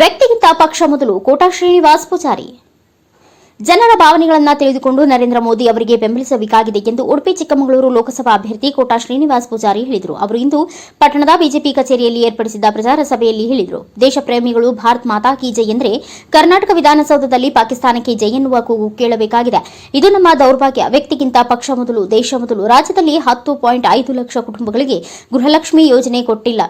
ವ್ಯಕ್ತಿಗಿಂತ ಪಕ್ಷ ಮೊದಲು ಕೋಟಾ ಶ್ರೀನಿವಾಸ್ ಪೂಜಾರಿ. ಜನರ ಭಾವನೆಗಳನ್ನು ತಿಳಿದುಕೊಂಡು ನರೇಂದ್ರ ಮೋದಿ ಅವರಿಗೆ ಬೆಂಬಲಿಸಬೇಕಾಗಿದೆ ಎಂದು ಉಡುಪಿ ಚಿಕ್ಕಮಗಳೂರು ಲೋಕಸಭಾ ಅಭ್ಯರ್ಥಿ ಕೋಟಾ ಶ್ರೀನಿವಾಸ್ ಪೂಜಾರಿ ಹೇಳಿದರು. ಅವರು ಇಂದು ಪಟ್ಟಣದ ಬಿಜೆಪಿ ಕಚೇರಿಯಲ್ಲಿ ಏರ್ಪಡಿಸಿದ್ದ ಪ್ರಚಾರ ಸಭೆಯಲ್ಲಿ ಹೇಳಿದರು. ದೇಶ ಪ್ರೇಮಿಗಳು, ಭಾರತ್ ಮಾತಾ ಕಿ ಜೈ ಎಂದರೆ ಕರ್ನಾಟಕ ವಿಧಾನಸೌಧದಲ್ಲಿ ಪಾಕಿಸ್ತಾನಕ್ಕೆ ಜೈ ಎನ್ನುವ ಕೂಗು ಕೇಳಬೇಕಾಗಿದೆ. ಇದು ನಮ್ಮ ದೌರ್ಭಾಗ್ಯ. ವ್ಯಕ್ತಿಗಿಂತ ಪಕ್ಷ ಮೊದಲು, ದೇಶ ಮೊದಲು ರಾಜ್ಯದಲ್ಲಿ ಹತ್ತು ಪಾಯಿಂಟ್ ಐದು ಲಕ್ಷ ಕುಟುಂಬಗಳಿಗೆ ಗೃಹಲಕ್ಷ್ಮಿ ಯೋಜನೆ ಕೊಟ್ಟಿಲ್ಲ.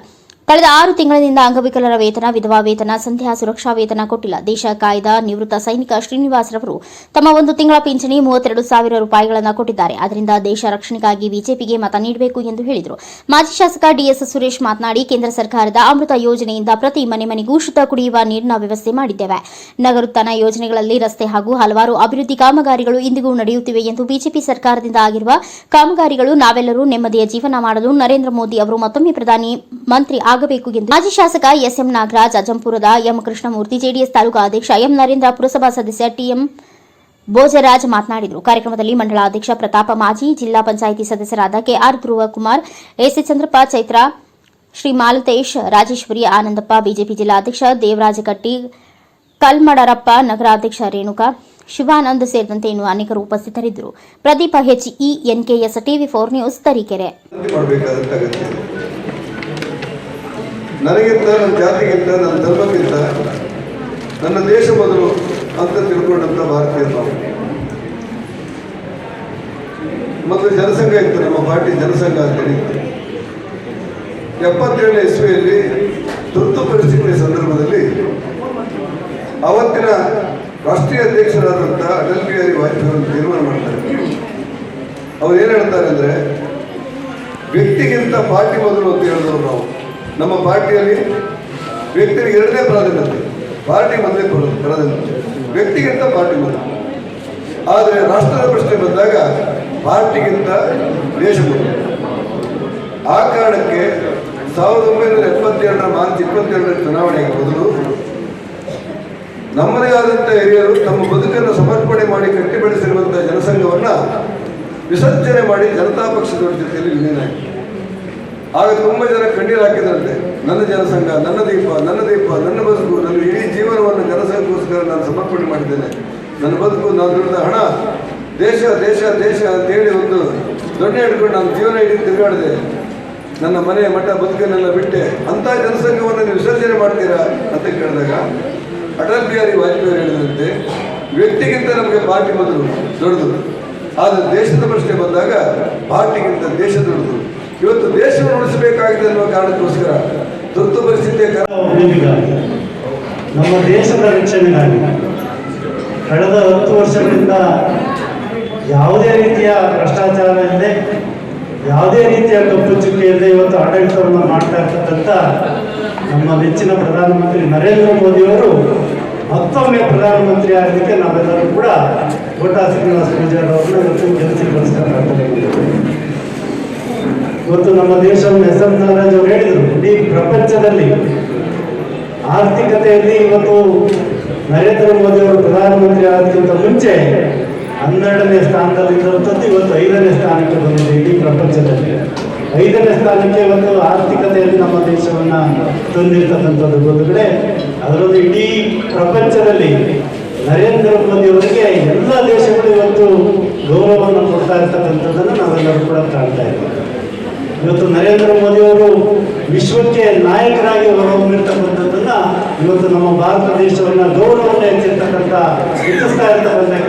ಕಳೆದ ಆರು ತಿಂಗಳಿನಿಂದ ಅಂಗವಿಕಲರ ವೇತನ, ವಿಧವಾ ವೇತನ, ಸಂಧ್ಯಾ ಸುರಕ್ಷಾ ವೇತನ ಕೊಟ್ಟಿಲ್ಲ. ದೇಶ ಕಾಯ್ದ ನಿವೃತ್ತ ಸೈನಿಕ ಶ್ರೀನಿವಾಸ್ ರವರು ತಮ್ಮ ಒಂದು ತಿಂಗಳ ಪಿಂಚಣಿ ಮೂವತ್ತೆರಡು ಸಾವಿರ ರೂಪಾಯಿಗಳನ್ನು ಕೊಟ್ಟಿದ್ದಾರೆ. ಅದರಿಂದ ದೇಶ ರಕ್ಷಣೆಗಾಗಿ ಬಿಜೆಪಿಗೆ ಮತ ನೀಡಬೇಕು ಎಂದು ಹೇಳಿದರು. ಮಾಜಿ ಶಾಸಕ ಡಿಎಸ್ ಸುರೇಶ್ ಮಾತನಾಡಿ, ಕೇಂದ್ರ ಸರ್ಕಾರದ ಅಮೃತ ಯೋಜನೆಯಿಂದ ಪ್ರತಿ ಮನೆ ಮನೆಗೂ ಶುದ್ಧ ಕುಡಿಯುವ ನೀರಿನ ವ್ಯವಸ್ಥೆ ಮಾಡಿದ್ದೇವೆ. ನಗರೋತ್ಥಾನ ಯೋಜನೆಗಳಲ್ಲಿ ರಸ್ತೆ ಹಾಗೂ ಹಲವಾರು ಅಭಿವೃದ್ಧಿ ಕಾಮಗಾರಿಗಳು ಇಂದಿಗೂ ನಡೆಯುತ್ತಿವೆ ಎಂದು ಬಿಜೆಪಿ ಸರ್ಕಾರದಿಂದ ಆಗಿರುವ ಕಾಮಗಾರಿಗಳು ನಾವೆಲ್ಲರೂ ನೆಮ್ಮದಿಯ ಜೀವನ ಮಾಡಲು ನರೇಂದ್ರ ಮೋದಿ ಅವರು ಮತ್ತೊಮ್ಮೆ ಪ್ರಧಾನಿ ಮಂತ್ರಿ ಆಗಬೇಕು ಎಂದು ಮಾಜಿ ಶಾಸಕ ಎಸ್ಎಂ ನಾಗರಾಜ್, ಅಜಂಪುರದ ಎಂ ಕೃಷ್ಣಮೂರ್ತಿ, ಜೆಡಿಎಸ್ ತಾಲೂಕಾ ಅಧ್ಯಕ್ಷ ಎಂ ನರೇಂದ್ರ ಪುರಸಭಾ ಸದಸ್ಯ ಟಿಎಂ ಭೋಜರಾಜ್ ಮಾತನಾಡಿದರು. ಕಾರ್ಯಕ್ರಮದಲ್ಲಿ ಮಂಡಳ ಅಧ್ಯಕ್ಷ ಪ್ರತಾಪ ಮಾಜಿ, ಜಿಲ್ಲಾ ಪಂಚಾಯಿತಿ ಸದಸ್ಯರಾದ K R Dhruvakumar S A Chandrappa, Chaitra Shri Malatesh Rajeshwari Anandappa, BJP ಜಿಲ್ಲಾಧ್ಯಕ್ಷ ದೇವರಾಜ ಕಟ್ಟಿ, ಕಲ್ಮಡರಪ್ಪ ನಗರಾಧ್ಯಕ್ಷ ರೇಣುಕಾ, ಶಿವಾನಂದ್ ಸೇರಿದಂತೆ ಇನ್ನು ಅನೇಕರು ಉಪಸ್ಥಿತರಿದ್ದರು. Pradeep H E NKS TV four news Tarikere. ನನಗಿಂತ, ನನ್ನ ಜಾತಿಗಿಂತ, ನನ್ನ ಧರ್ಮಕ್ಕಿಂತ ನನ್ನ ದೇಶ ಮೊದಲು ಅಂತ ತಿಳ್ಕೊಂಡಂತ ಭಾರತೀಯ ನಾವು. ಮೊದಲು ಜನಸಂಘ ಇತ್ತು, ನಮ್ಮ ಪಾರ್ಟಿ ಜನಸಂಘ ಅಂತೇಳಿ. ಹೇಳಿತ್ತು ಎಪ್ಪತ್ತೇಳನೇ ಇಸ್ವಿಯಲ್ಲಿ ತುರ್ತು ಪರಿಸ್ಥಿತಿಯ ಸಂದರ್ಭದಲ್ಲಿ ಅವತ್ತಿನ ರಾಷ್ಟ್ರೀಯ ಅಧ್ಯಕ್ಷರಾದಂಥ ಅಟಲ್ ಬಿಹಾರಿ ವಾಜಪೇಯಿ ತೀರ್ಮಾನ ಮಾಡ್ತಾರೆ. ಅವ್ರು ಏನು ಹೇಳ್ತಾರೆ ಅಂದರೆ, ವ್ಯಕ್ತಿಗಿಂತ ಪಾರ್ಟಿ ಮೊದಲು ಅಂತ ಹೇಳಿದವರು ನಾವು. ನಮ್ಮ ಪಾರ್ಟಿಯಲ್ಲಿ ವ್ಯಕ್ತಿಗೆ ಎರಡನೇ ಪ್ರಾಧಾನ್ಯತೆ, ಪಾರ್ಟಿ ಮೊದಲೇ ಪ್ರ- ಪ್ರಾಧಾನ್ಯತೆ. ವ್ಯಕ್ತಿಗಿಂತ ಪಾರ್ಟಿ ಮೊದಲು. ಆದರೆ ರಾಷ್ಟ್ರದ ಪ್ರಶ್ನೆ ಬಂದಾಗ ಪಾರ್ಟಿಗಿಂತ ದೇಶ ಮೊದಲು. ಆ ಕಾರಣಕ್ಕೆ ಸಾವಿರದ ಒಂಬೈನೂರ ಎಪ್ಪತ್ತೆರಡರ ಮಾರ್ಚ್ ಇಪ್ಪತ್ತೆರಡರ ಚುನಾವಣೆಗೆ ಮೊದಲು ನಮ್ಮದೇ ಆದಂಥ ಹಿರಿಯರು ತಮ್ಮ ಬದುಕನ್ನು ಸಮರ್ಪಣೆ ಮಾಡಿ ಕಟ್ಟಿ ಬೆಳೆಸಿರುವಂಥ ಜನಸಂಘವನ್ನ ವಿಸರ್ಜನೆ ಮಾಡಿ ಜನತಾ ಪಕ್ಷದವರ ಜೊತೆಯಲ್ಲಿ ವಿಲೀನ ಆಗ ತುಂಬ ಜನ ಕಣ್ಣೀರು ಹಾಕಿದ್ರಂತೆ. ನನ್ನ ಜನಸಂಘ, ನನ್ನ ದೀಪ ನನ್ನ ದೀಪ, ನನ್ನ ಬದುಕು, ನನ್ನ ಇಡೀ ಜೀವನವನ್ನು ಜನಸಂಘಕ್ಕೋಸ್ಕರ ನಾನು ಸಮರ್ಪಣೆ ಮಾಡಿದ್ದೇನೆ. ನನ್ನ ಬದುಕು ನಾನು ದುಡಿದ ಹಣ, ದೇಶ ದೇಶ ದೇಶ ಅಂತೇಳಿ ಒಂದು ದೊಣ್ಣೆ ಹಿಡ್ಕೊಂಡು ನಾನು ಜೀವನ ಇಡೀ ತಿರುಗಾಡಿದೆ. ನನ್ನ ಮನೆ, ಮಠ, ಬದುಕನ್ನೆಲ್ಲ ಬಿಟ್ಟೆ. ಅಂತ ಜನಸಂಘವನ್ನು ನೀವು ವಿಸರ್ಜನೆ ಮಾಡ್ತೀರಾ ಅಂತ ಕೇಳಿದಾಗ, ಅಟಲ್ ಬಿಹಾರಿ ವಾಜಪೇಯಿ ಹೇಳಿದಂತೆ, ವ್ಯಕ್ತಿಗಿಂತ ನಮಗೆ ಪಾರ್ಟಿ ಮೊದಲು ದೊಡ್ಡದು. ಆದರೆ ದೇಶದ ಪ್ರಶ್ನೆ ಬಂದಾಗ, ಪಾರ್ಟಿಗಿಂತ ದೇಶ ದೊಡ್ಡದು. ಇವತ್ತು ದೇಶವನ್ನು ಉಳಿಸಬೇಕಾಗಿದೆ ಅನ್ನೋ ಕಾರಣಕ್ಕೋಸ್ಕರ ತುರ್ತು ಪರಿಸ್ಥಿತಿಯ ನಮ್ಮ ದೇಶದ ರಕ್ಷಣೆಗಾಗಿ ಕಳೆದ ಹತ್ತು ವರ್ಷಗಳಿಂದ ಯಾವುದೇ ರೀತಿಯ ಭ್ರಷ್ಟಾಚಾರ ಇಲ್ಲದೆ, ಯಾವುದೇ ರೀತಿಯ ಕಪ್ಪು ಚುಕ್ಕೆ ಇಲ್ಲದೆ ಇವತ್ತು ಆಡಳಿತವನ್ನು ಮಾಡ್ತಾ ಇರ್ತಕ್ಕಂಥ ನಮ್ಮ ನೆಚ್ಚಿನ ಪ್ರಧಾನಮಂತ್ರಿ ನರೇಂದ್ರ ಮೋದಿಯವರು ಮತ್ತೊಮ್ಮೆ ಪ್ರಧಾನಮಂತ್ರಿ ಆಗಲಿಕ್ಕೆ ನಾವೆಲ್ಲರೂ ಕೂಡ ಕೋಟಾ ಶ್ರೀನಿವಾಸ ಪೂಜಾರಿ ಅವರನ್ನು ಇವತ್ತು ಗೆಲ್ಲಿಸಿಗೊಳಿಸ್ತಾ ಇವತ್ತು ನಮ್ಮ ದೇಶವನ್ನು ಎಸ್ ನಾಗರಾಜ್ ಅವರು ಹೇಳಿದರು, ಇಡೀ ಪ್ರಪಂಚದಲ್ಲಿ ಆರ್ಥಿಕತೆಯಲ್ಲಿ ಇವತ್ತು ನರೇಂದ್ರ ಮೋದಿ ಅವರು ಪ್ರಧಾನಮಂತ್ರಿ ಆದಕ್ಕಿಂತ ಮುಂಚೆ ಹನ್ನೆರಡನೇ ಸ್ಥಾನದಲ್ಲಿದ್ದಂಥದ್ದು ಇವತ್ತು ಐದನೇ ಸ್ಥಾನಕ್ಕೆ ಬಂದಿದೆ ಇಡೀ ಪ್ರಪಂಚದಲ್ಲಿ. ಐದನೇ ಸ್ಥಾನಕ್ಕೆ ಇವತ್ತು ಆರ್ಥಿಕತೆಯಲ್ಲಿ ನಮ್ಮ ದೇಶವನ್ನು ತಂದಿರ್ತಕ್ಕಂಥದ್ದು ಒಂದು ಕಡೆ ಅದರಲ್ಲೂ ಇಡೀ ಪ್ರಪಂಚದಲ್ಲಿ ನರೇಂದ್ರ ಮೋದಿ ಅವರಿಗೆ ಎಲ್ಲ ದೇಶಗಳು ಇವತ್ತು ಗೌರವವನ್ನು ಕೊಡ್ತಾ ಇರ್ತಕ್ಕಂಥದ್ದನ್ನು ನಾವೆಲ್ಲರೂ ಕೂಡ ಕಾಣ್ತಾ ಇದ್ದೀವಿ. ಇವತ್ತು ನರೇಂದ್ರ ಮೋದಿ ಅವರು ವಿಶ್ವಕ್ಕೆ ನಾಯಕರಾಗಿ ಹೊರಹೊಮ್ಮಿರ್ತಕ್ಕಂಥದ್ದನ್ನ ಇವತ್ತು ನಮ್ಮ ಭಾರತ ದೇಶವನ್ನ ಗೌರವವನ್ನು ಹೆಚ್ಚಿರ್ತಕ್ಕಂಥ ಹೆಚ್ಚಿಸ್ತಾ ಇರ್ತಕ್ಕಂಥ